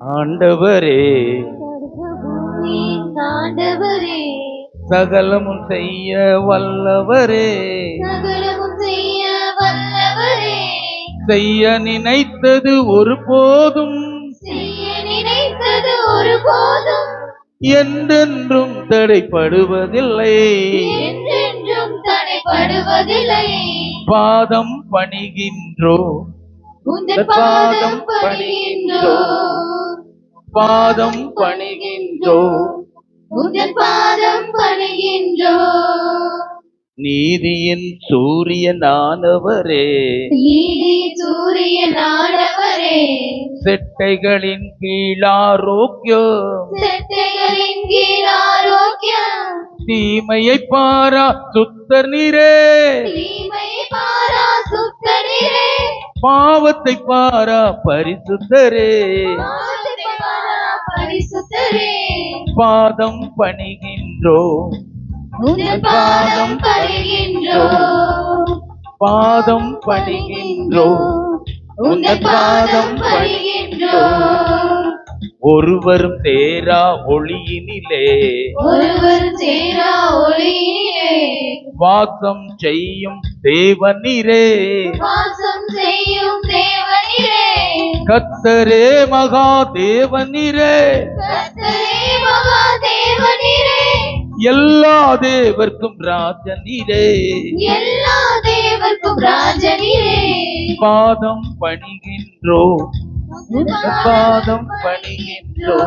ஆண்டவரே. ஆண்டவரே சகலமும் செய்ய வல்லவரே. சகலமும் செய்ய வல்லவரே. செய்ய நினைத்தது ஒருபோதும் செய்ய நினைத்தது ஒருபோதும் என்றென்றும் தடைப்படுவதில்லை. என்றென்றும் தடைப்படுவதில்லை. பாதம் பணிகின்றோ உந்தன் பாதம் பணிகின்றோ. பாதம் பணிகின்றோ. உந்தன் பாதம் பணிகின்றோ. நீதியின் சூரியனானவரே. நீதி சூரியன் ஆடவரே செட்டைகளின் கீழாரோக்கியம். செட்டைகளின் கீழ் ஆரோக்கியம் தீமையை பாரா சுத்தர் நீரே. தீமை பாரா சுத்தரே பரிசுத்தரே பாவத்தை பாரா பரிசுத்தரே. பாதம் பணிகின்றோ. உந்தன் பாதம் பணிகின்றோ. பாதம் பணிகின்றோ. உந்தன் பாதம் பணிகின்றோ. ஒருவரும் தேரா ஒளியினிலே. ஒருவர் சேரா ஒளியிலே வாசம் செய்யும் தேவனீரே. வாசம் செய்யும் தேவனிலே கத்தரே மகா தேவனீரே. மகாதேவனிலே எல்லா தேவர்க்கும் ராஜனீரே. எல்லா தேவர்க்கும் ராஜனிலே பாதம் பணிகின்றோ பாதம் பணிகின்றோ.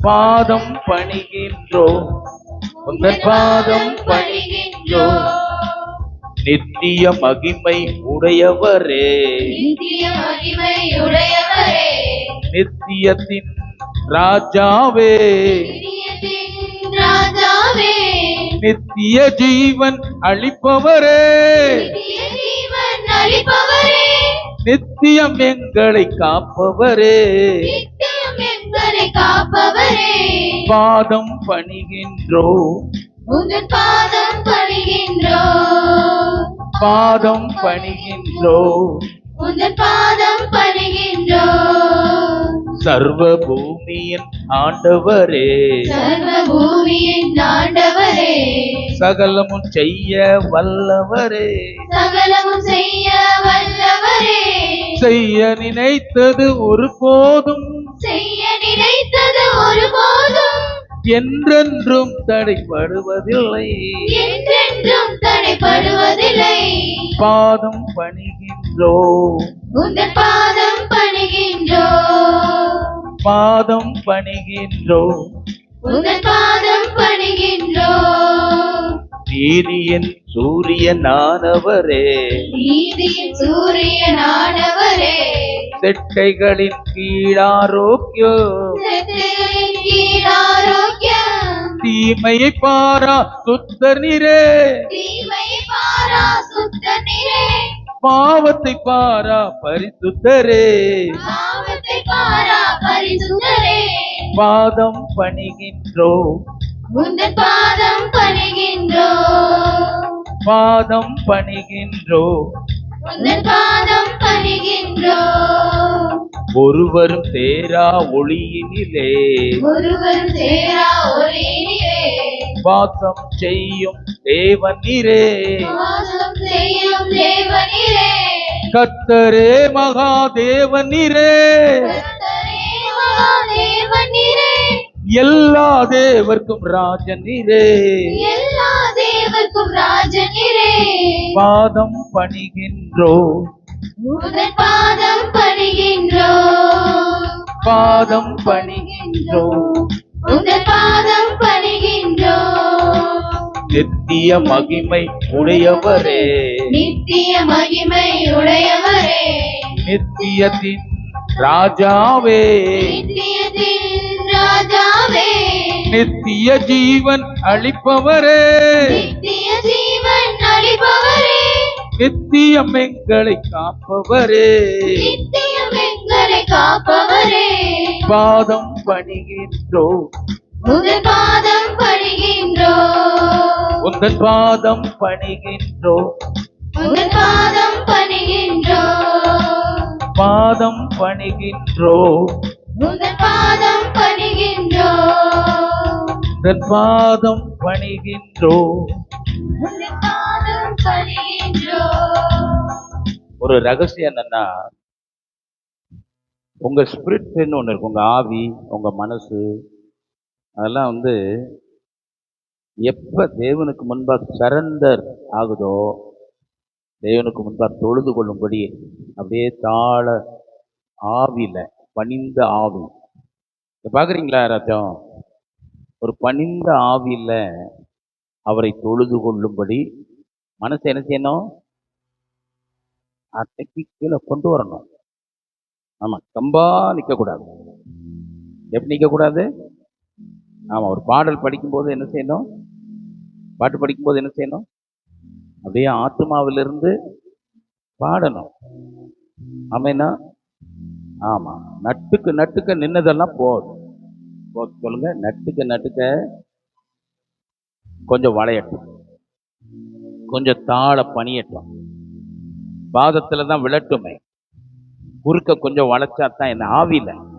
பாதம் பணிகின்றோ. உங்கள் பாதம் பணிகின்றோ. நித்திய மகிமை உடையவரே. நித்தியத்தின் ராஜாவே. நித்திய ஜீவன் அளிப்பவரே. நித்தியம் எங்களை காப்பவரே. பாதம் பணிகின்றோ. பாதம் பணிகின்றோ. பாதம் பணிகின்றோ. பாதம் பணிகின்றோ. சர்வ பூமியின் ஆண்டவரே. சர்வ பூமியின் ஆண்டவரே. சகலமும் செய்ய வல்லவரே. சகலமும் செய்ய வல்லவரே. செய்ய நினைத்தது ஒருபோதும். செய்ய நினைத்தது ஒருபோதும். என்றென்றும் தடைப்படுவதில்லை. என்றென்றும் தடைப்படுவதில்லை. பாதம் பணிகின்றோ உங்கள் பாதம் பணிகின்றோ பாதம் பணிகின்றோ. உங்கள் பாதம் பணிகின்றோ. நீதியின் சூரியனானவரே. நீதியின் சூரியன் ஆடவரே செட்டைகளின் கீழாரோக்கியம் தீமையை பாரா சுத்தர் நீரே. தீமை பாரா சுத்த நிறை பாவத்தை பாரா பரிசுத்தரே. பாதம் பணிகின்றோ. பாதம் பணிகின்றோ. பாதம் பணிகின்றோ. பாதம் பணிகின்றோ. ஒருவரும் சேரா ஒளியினிலே. ஒருவர் சேரா ஒளியிலே வாசம் செய்யும் தேவன் நீரே. வாசம் கத்தரே மகா தேவன் நீரே கர்த்தரே மகாதேவனிலே எல்லா தேவர்க்கும் ராஜன் நீரே எல்லா தேவர்க்கும் ராஜனிலே பாதம் பணிகின்றோ. பாதம் பணிகின்றோ. பாதம் பணிகின்றோ. நித்திய மகிமை உடையவரே. நித்திய மகிமை உடையவரே. நித்தியத்தின் ராஜாவே. நித்தியத்தின் ராஜாவே. நித்திய ஜீவன் அளிப்பவரே. நித்திய ஜீவன் அளிப்பவரே. நித்தியம் எங்களை காப்பவரே. நித்தியம் எங்களை காப்பவரே. பாதம் பணிகின்றோ உங்கள் பாதம் பணிகின்றோ உந்தன் பாதம் பணிகின்றோ. உங்கள் பாதம் பணிகின்றோ. பாதம் பணிகின்றோ. உந்தன் பாதம் பணிகின்றோம் உந்தன் பாதம் பணிகின்றோம் உந்தன் பாதம் பணிகின்றோம் ஒரு ரகசியம் என்னன்னா உங்க ஸ்பிரிட்னு ஒன்று இருக்கு. உங்க ஆவி உங்க மனசு அதெல்லாம் வந்து எப்ப தேவனுக்கு முன்பாக சரண்டர் ஆகுதோ தேவனுக்கு முன்பாக தொழுது கொள்ளும்படி அப்படியே தாழ ஆவியில பணிந்த ஆவி. இத பார்க்குறீங்களா யாராச்சும் ஒரு பணிந்த ஆவியில அவரை தொழுது கொள்ளும்படி மனசை என்ன செய்யணும்? அட்டைக்கு கீழே கொண்டு வரணும். ஆமா கம்பா நிற்கக்கூடாது எப்படி நிற்கக்கூடாது ஆமா ஒரு பாடல் படிக்கும்போது என்ன செய்யணும்? பாட்டு படிக்கும்போது என்ன செய்யணும்? அப்படியே ஆத்மாவிலிருந்து பாடணும். அமைனா ஆமாம் நட்டுக்கு நட்டுக்க நின்னதெல்லாம் போதும். போ சொல்லுங்க. நட்டுக்க நட்டுக்க கொஞ்சம் வளையட்டும். கொஞ்சம் தாழ பணியட்டும். பாதத்துல தான் விளட்டுமே குறுக்க கொஞ்சம் வளைச்சா தான் என்ன? ஆவியில்.